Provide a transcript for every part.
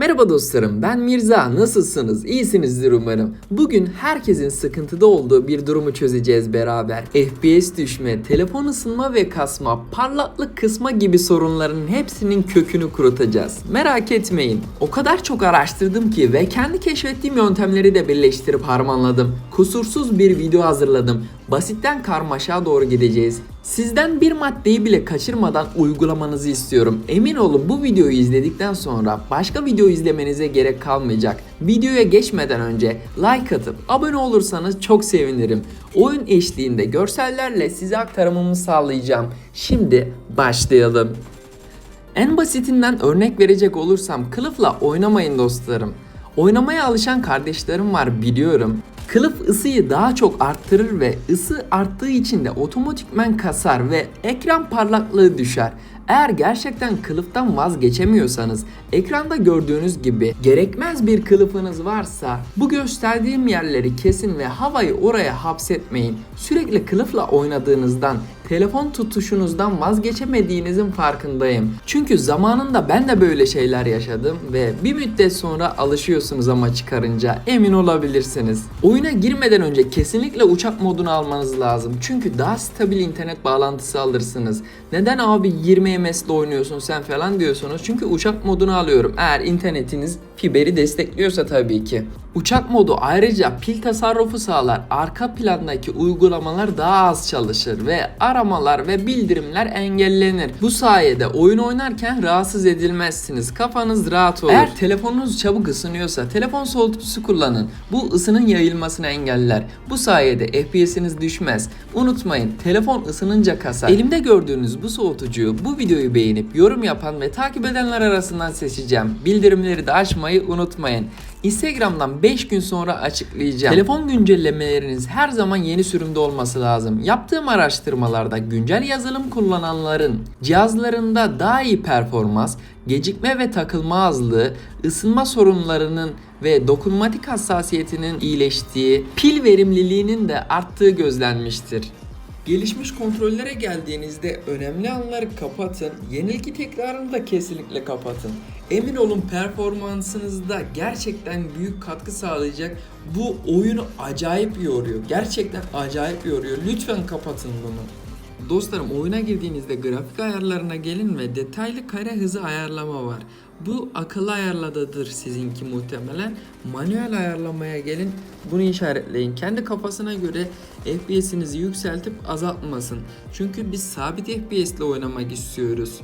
Merhaba dostlarım ben Mirza nasılsınız iyisinizdir umarım. Bugün herkesin sıkıntıda olduğu bir durumu çözeceğiz beraber. FPS düşme, telefon ısınma ve kasma, parlaklık kısma gibi sorunların hepsinin kökünü kurutacağız. Merak etmeyin o kadar çok araştırdım ki ve kendi keşfettiğim yöntemleri de birleştirip harmanladım. Kusursuz bir video hazırladım. Basitten karmaşa doğru gideceğiz. Sizden bir maddeyi bile kaçırmadan uygulamanızı istiyorum. Emin olun bu videoyu izledikten sonra başka video izlemenize gerek kalmayacak. Videoya geçmeden önce like atıp abone olursanız çok sevinirim. Oyun eşliğinde görsellerle size aktarımımı sağlayacağım. Şimdi başlayalım. En basitinden örnek verecek olursam kılıfla oynamayın dostlarım. Oynamaya alışan kardeşlerim var biliyorum. Kılıf ısıyı daha çok arttırır ve ısı arttığı için de otomatikmen kasar ve ekran parlaklığı düşer. Eğer gerçekten kılıftan vazgeçemiyorsanız ekranda gördüğünüz gibi gerekmez bir kılıfınız varsa bu gösterdiğim yerleri kesin ve havayı oraya hapsetmeyin. Sürekli kılıfla oynadığınızdan telefon tutuşunuzdan vazgeçemediğinizin farkındayım. Çünkü zamanında ben de böyle şeyler yaşadım ve bir müddet sonra alışıyorsunuz ama çıkarınca emin olabilirsiniz. Oyuna girmeden önce kesinlikle uçak modunu almanız lazım. Çünkü daha stabil internet bağlantısı alırsınız. Neden abi 20 MS'le oynuyorsun sen falan diyorsunuz. Çünkü uçak modunu alıyorum. Eğer internetiniz fiberi destekliyorsa tabii ki. Uçak modu ayrıca pil tasarrufu sağlar. Arka plandaki uygulamalar daha az çalışır ve aramalar ve bildirimler engellenir. Bu sayede oyun oynarken rahatsız edilmezsiniz. Kafanız rahat olur. Eğer telefonunuz çabuk ısınıyorsa telefon soğutucusu kullanın. Bu ısının yayılmasını engeller. Bu sayede FPS'iniz düşmez. Unutmayın telefon ısınınca kasar. Elimde gördüğünüz bu soğutucuyu bu videoyu beğenip yorum yapan ve takip edenler arasından seçeceğim. Bildirimleri de açmayı unutmayın. Instagram'dan 5 gün sonra açıklayacağım. Telefon güncellemeleriniz her zaman yeni sürümde olması lazım. Yaptığım araştırmalarda güncel yazılım kullananların cihazlarında daha iyi performans, gecikme ve takılma azlığı, ısınma sorunlarının ve dokunmatik hassasiyetinin iyileştiği, pil verimliliğinin de arttığı gözlenmiştir. Gelişmiş kontrollere geldiğinizde önemli anları kapatın, yenilgi tekrarını da kesinlikle kapatın. Emin olun performansınızda gerçekten büyük katkı sağlayacak. Bu oyunu acayip yoruyor. Gerçekten acayip yoruyor. Lütfen kapatın bunu. Dostlarım oyuna girdiğinizde grafik ayarlarına gelin ve detaylı kare hızı ayarlama var. Bu akıllı ayarladadır sizinki muhtemelen. Manuel ayarlamaya gelin. Bunu işaretleyin. Kendi kafasına göre FPS'inizi yükseltip azaltmasın. Çünkü biz sabit FPS ile oynamak istiyoruz.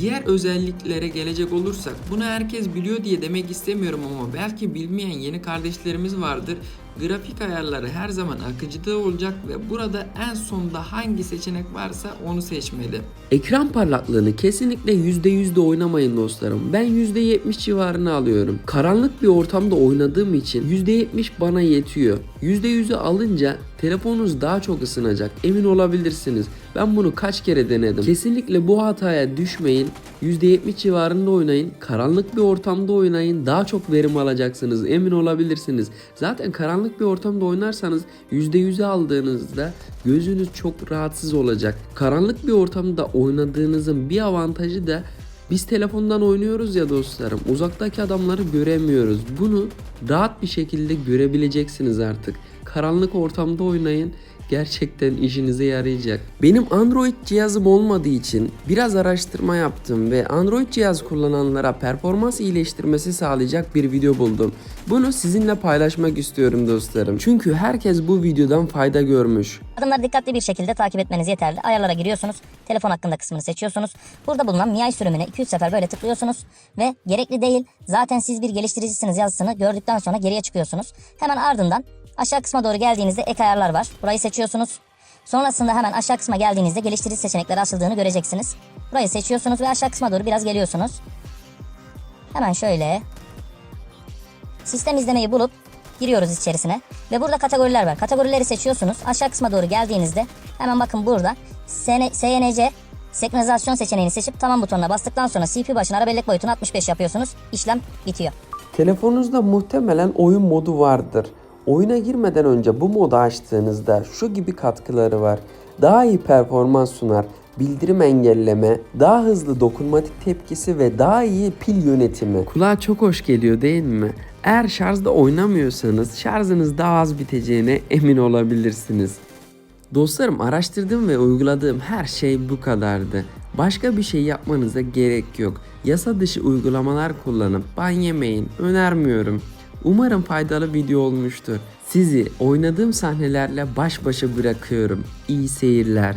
Diğer özelliklere gelecek olursak bunu herkes biliyor diye demek istemiyorum ama belki bilmeyen yeni kardeşlerimiz vardır. Grafik ayarları her zaman akıcıda olacak ve burada en sonda hangi seçenek varsa onu seçmeli. Ekran parlaklığını kesinlikle %100'de oynamayın dostlarım. Ben %70 civarını alıyorum. Karanlık bir ortamda oynadığım için %70 bana yetiyor. %100'ü alınca telefonunuz daha çok ısınacak. Emin olabilirsiniz. Ben bunu kaç kere denedim. Kesinlikle bu hataya düşmeyin. %70 civarında oynayın. Karanlık bir ortamda oynayın. Daha çok verim alacaksınız. Emin olabilirsiniz. Zaten karanlık bir ortamda oynarsanız %100'e aldığınızda gözünüz çok rahatsız olacak. Karanlık bir ortamda oynadığınızın bir avantajı da biz telefondan oynuyoruz ya dostlarım. Uzaktaki adamları göremiyoruz. Bunu rahat bir şekilde görebileceksiniz artık. Karanlık ortamda oynayın gerçekten işinize yarayacak. Benim Android cihazım olmadığı için biraz araştırma yaptım ve Android cihaz kullananlara performans iyileştirmesi sağlayacak bir video buldum. Bunu sizinle paylaşmak istiyorum dostlarım. Çünkü herkes bu videodan fayda görmüş. Adımları dikkatli bir şekilde takip etmeniz yeterli. Ayarlara giriyorsunuz. Telefon hakkında kısmını seçiyorsunuz. Burada bulunan MIUI sürümüne 200 sefer böyle tıklıyorsunuz. Ve gerekli değil. Zaten siz bir geliştiricisiniz yazısını gördükten sonra geriye çıkıyorsunuz. Hemen ardından aşağı kısma doğru geldiğinizde ek ayarlar var. Burayı seçiyorsunuz. Sonrasında hemen aşağı kısma geldiğinizde geliştirici seçenekleri açıldığını göreceksiniz. Burayı seçiyorsunuz ve aşağı kısma doğru biraz geliyorsunuz. Hemen şöyle Sistem izlemeyi bulup giriyoruz içerisine. Ve burada kategoriler var. Kategorileri seçiyorsunuz. Aşağı kısma doğru geldiğinizde hemen bakın burada SN SNC senkronizasyon seçeneğini seçip tamam butonuna bastıktan sonra CPU başına ara bellek boyutunu 65 yapıyorsunuz. İşlem bitiyor. Telefonunuzda muhtemelen oyun modu vardır. Oyuna girmeden önce bu modu açtığınızda şu gibi katkıları var. Daha iyi performans sunar, bildirim engelleme, daha hızlı dokunmatik tepkisi ve daha iyi pil yönetimi. Kulağa çok hoş geliyor değil mi? Eğer şarjda oynamıyorsanız şarjınız daha az biteceğine emin olabilirsiniz. Dostlarım araştırdığım ve uyguladığım her şey bu kadardı. Başka bir şey yapmanıza gerek yok. Yasa dışı uygulamalar kullanıp ban yemeyin. Önermiyorum. Umarım faydalı video olmuştur. Sizi oynadığım sahnelerle baş başa bırakıyorum. İyi seyirler.